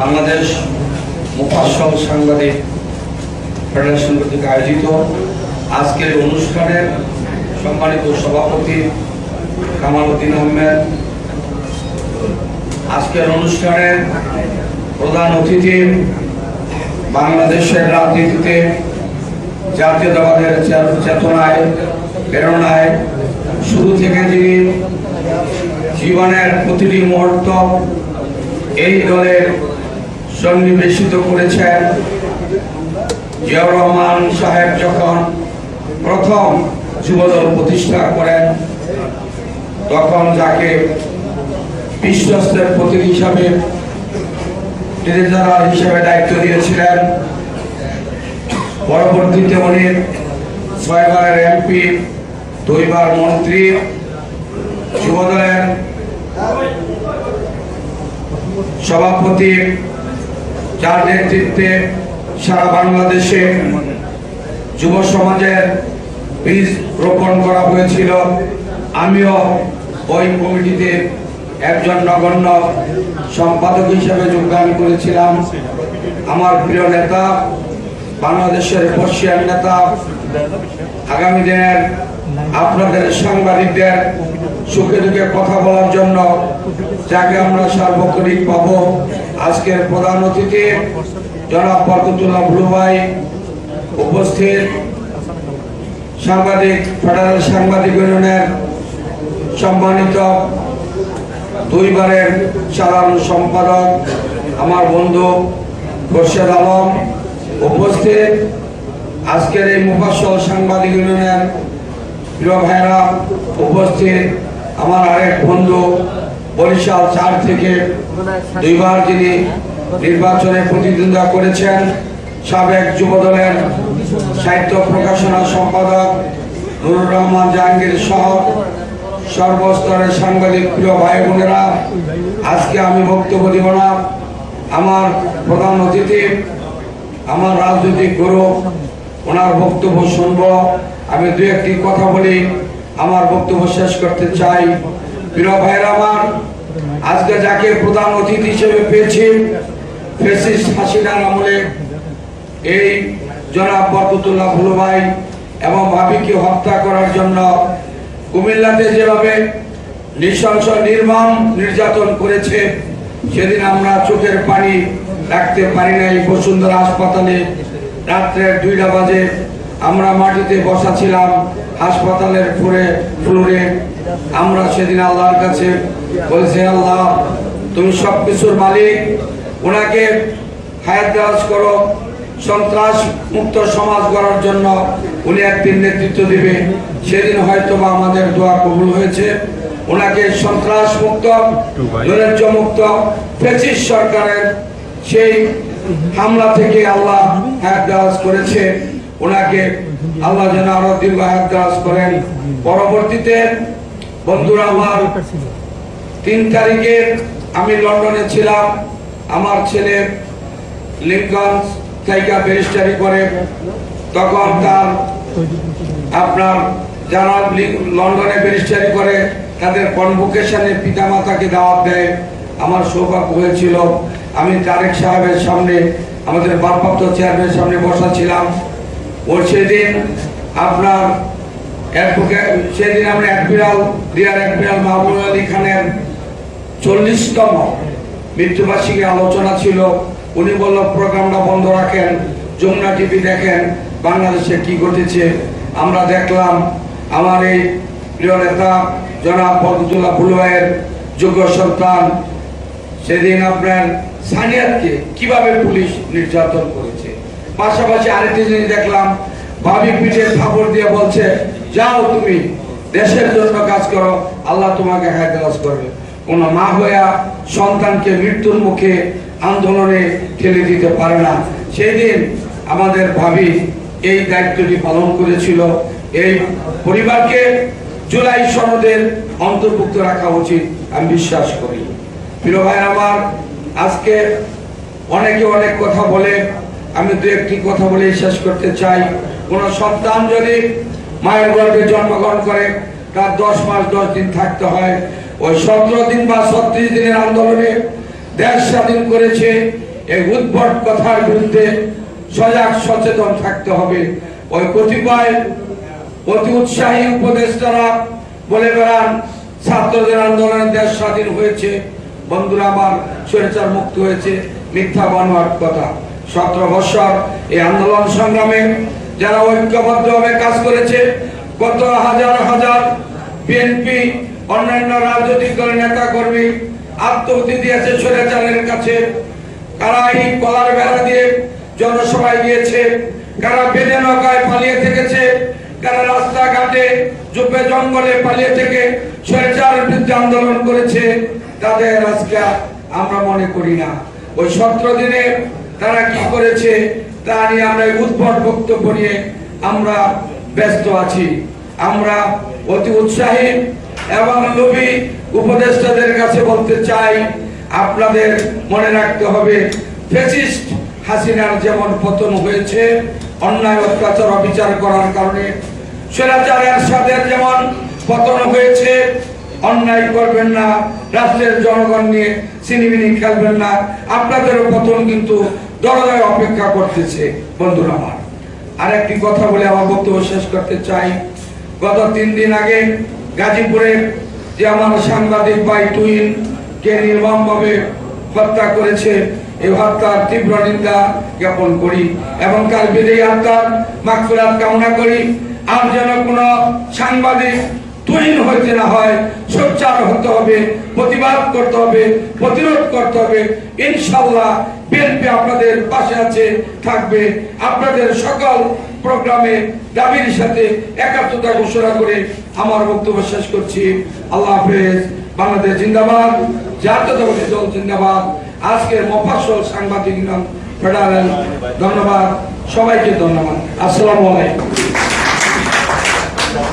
বাংলাদেশ মুফাসল সাংবাদিক ফেডারেশন কর্তৃক আয়োজিত আজকের অনুষ্ঠানের সম্মানিত সভাপতি কামাল আহমেদ। আজকের অনুষ্ঠানের প্রধান অতিথি বাংলাদেশের রাজনীতিতে জাতীয়তাবাদের চেতনায়, প্রেরণায়। শুরু থেকে যিনি জীবনের প্রতিটি মুহূর্ত এই দলের সন্নিবেশিত করেছেন জিয়াউর রহমান সাহেব যখন প্রথম যুবদল প্রতিষ্ঠা করেন, তখন যাকে বিশ্বস্তের প্রতীক হিসাবে ট্রেজারার হিসেবে দায়িত্ব দিয়েছিলেন। পরবর্তীতে উনি ছয়বারের এমপি, দুইবার মন্ত্রী, যুবদলের সভাপতি যার নেতৃত্বে সারা বাংলাদেশে যুব সমাজের বীজ রোপণ করা হয়েছিল। আমিও ওই কমিটিতে একজন নগণ্য সম্পাদক হিসেবে যোগদান করেছিলাম। আমার প্রিয় নেতা, বাংলাদেশের বর্ষিয়ান নেতা, আগামী দিনের আপনাদের সাংবাদিকদের সুখে দুঃখে কথা বলার জন্য যাকে আমরা সার্বক্ষণিক পাব। আজকের প্রধান অতিথি, জনাব বরকতুল্লাহ ভুলু ভাই উপস্থিত। সাংবাদিক, ফেডারেল সাংবাদিক ইউনিয়নের সম্মানিত দুইবারের সাধারণ সম্পাদক, আমার বন্ধু খোরশেদ আলম উপস্থিত। আজকের এই মুফাসল সাংবাদিক ইউনিয়নের প্রিয় ভাইরা উপস্থিত। আমার আরেক বন্ধু, বরিশাল চার থেকে দুইবার যিনি নির্বাচনে প্রতিদ্বন্দ্বিতা করেছেন, সাবেক যুবদলের সাহিত্য প্রকাশনা সম্পাদক নুরুর রহমান জাহাঙ্গীর সহ সর্বস্তরের সাংবাদিক প্রিয় ভাই বোনেরা, আজকে আমি বক্তব্য দিব না। আমার প্রধান অতিথি, আমার রাজনৈতিক গুরু, ওনার বক্তব্য শুনব। আমি দু একটি কথা বলি। আমার বক্তব্য শেষ করতে চাই। প্রিয় ভাইয়ের আমার, আজকে যাকে প্রধান অতিথি হিসেবে পেয়েছি ফেসিস হাসিনার আমলে এই জনাব বরকতুল্লাহ ভুলু ভাই এবং ভাবিকে হত্যা করার জন্য কুমিল্লাতে যেভাবে নৃশংস নির্মম নির্যাতন করেছে, সেদিন আমরা চোখের পানি রাখতে পারি নাই। বসুন্ধরা হাসপাতালে রাত্রে দুইটা বাজে আমরা মাটিতে বসা ছিলাম, হাসপাতালের ফ্লোরে ফ্লোরে। আমরা সেদিন আল্লাহর কাছে বলছি আল্লাহ, তুমি সব কিছুর মালিক। ওনাকে হায়াত দেওয়াজ করো। সন্ত্রাস মুক্ত সমাজ গড়ার জন্য উনি একদিন নেতৃত্ব দিবে। সেদিন হয়তো বা আমাদের দোয়া কবুল হয়েছে। ওনাকে সন্ত্রাস মুক্ত মুক্ত ফেসিস সরকারের সেই হামলা থেকে আল্লাহ হায়াত দেওয়াজ করেছে। ওনাকে আল্লাহ যেন আরও দীর্ঘ হায়াত করেন। পরবর্তীতে, বন্ধুরা আমার তিন তারিখে আমি লন্ডনে ছিলাম। আমার ছেলে লিঙ্কন থেকে ব্যারিস্টারি করে। তখন তার আপনার যারা লন্ডনে ব্যারিস্টারি করে। তাদের কনভোকেশনে পিতামাতাকে দাওয়াত দেয়। আমার সৌভাগ্য হয়েছিল। আমি তারেক সাহেবের সামনে, আমাদের ভারপ্রাপ্ত চেয়ারম্যানের সামনে বসা ছিলাম। ও সেদিন আপনার সেদিন আমরা admiral rear admiral Mahmud Ali খানের চল্লিশতম মৃত্যুবার্ষিকী আলোচনা ছিল। উনি বলল, প্রোগ্রামটা বন্ধ রাখেন, যমুনা টিভি দেখেন, বাংলাদেশে কি ঘটেছে? আমরা দেখলাম, আমার এই প্রিয় নেতা জনাব বরকতুল্লাহ ফুলভাইয়ের যোগ্য সন্তান, সেদিন আপনার সানিয়াতকে কীভাবে পুলিশ নির্যাতন করেছে? পাশাপাশি আরেকটি জিনিস দেখলাম ভাবি পিঠে থাপড় দিয়ে বলছে, যাও তুমি, দেশের জন্য কাজ করো, আল্লাহ তোমাকে হায়দারাজ করবে। কোন মা হইয়া সন্তানকে মৃত্যুর মুখে আন্দোলনে ঠেলে দিতে পারে না। সেই দিন আমাদের ভাবি এই দায়িত্বটি পালন করেছিল। এই পরিবারকে জুলাই সনদের অন্তর্ভুক্ত রাখা উচিত, আমি বিশ্বাস করি। প্রিয় ভাই আমার, আজকে অনেকে অনেক কথা বলে, আমি দু একটি কথা বলে শেষ করতে চাই। কোন সন্তান যদি মায়ের গর্ভে জন্মগ্রহণ করে, তার দশ মাস দশ দিন থাকতে হয়। ওই সতেরো দিন বা ছত্রিশ দিনের আন্দোলনে দেশ স্বাধীন করেছে। এই উদ্ভট কথার বিরুদ্ধে সজাগ সচেতন থাকতে হবে। ওই কতিপয় অতি উৎসাহী উপদেষ্টারা বলে বেড়ান, ছাত্রদের আন্দোলনে দেশ স্বাধীন হয়েছে। বন্ধুরা, আমার স্বৈরাচার মুক্ত হয়েছে। মিথ্যা বানোয়ার কথা। সতেরো বৎসর এই আন্দোলন সংগ্রামে যারা ঐক্যবদ্ধভাবে কাজ করেছে কত হাজার হাজার বিএনপি অন্যান্য রাজনৈতিক দলের নেতা কর্মী আত্মহতি দিয়েছে স্বৈরাচারের কাছে। কারা এই কলার বেড়া দিয়ে জনসভায় গিয়েছে? কারা বেদে নৌকায় পালিয়ে থেকেছে? কারা রাস্তাঘাটে জুপে জঙ্গলে পালিয়ে থেকে স্বৈরাচার বিরুদ্ধে আন্দোলন করেছে? তাদের আজকে আমরা মনে করি না। ওই সতেরো দিনে তারা কি করেছে? তা নিয়ে আমরা উদ্ভট বক্তব্য নিয়ে আমরা ব্যস্ত আছি। আমরা অতি উৎসাহী এবং লোভী উপদেষ্টাদের কাছে বলতে চাই, আপনাদের মনে রাখতে হবে, ফেসিস্ট হাসিনার যেমন পতন হয়েছে, অন্যায় অত্যাচার অবিচার করার কারণে স্বৈরাচার সাথে যেমন পতন হয়েছে অন্যায় করবেন না, রাষ্ট্রের জনগণ নিয়ে সিনিমিনি খেলবেন না। আপনাদেরও পতন কিন্তু দরজায় অপেক্ষা করতেছে, বন্ধুরা আমার। আর একটি কথা বলে আমার বক্তব্য শেষ করতে চাই। গত তিন দিন আগে গাজীপুরে যে আমার সাংবাদিক ভাই টুইন, কে নির্মমভাবে হত্যা করেছে এই হত্যার তীব্র নিন্দা জ্ঞাপন করি এবং তার বিদেয়ী আত্মার মাগফিরাত কামনা করি। আর যেন কোনো সাংবাদিক তুহিন হইতে না হয়, সোচ্চার হতে হবে, প্রতিবাদ করতে হবে, প্রতিরোধ করতে হবে। ইনশাল্লাহ বিএনপি আপনাদের পাশে আছে, থাকবে। আপনাদের সকল প্রোগ্রামে দাবির সাথে একাত্মতা ঘোষণা করে আমার বক্তব্য শেষ করছি। আল্লাহ হাফেজ। বাংলাদেশ জিন্দাবাদ। জাতীয়তাবাদী দল জিন্দাবাদ। আজকের মফাসল সাংবাদিক ইউনিয়ন ফেডারেল। ধন্যবাদ। সবাইকে ধন্যবাদ। আসসালামু আলাইকুম।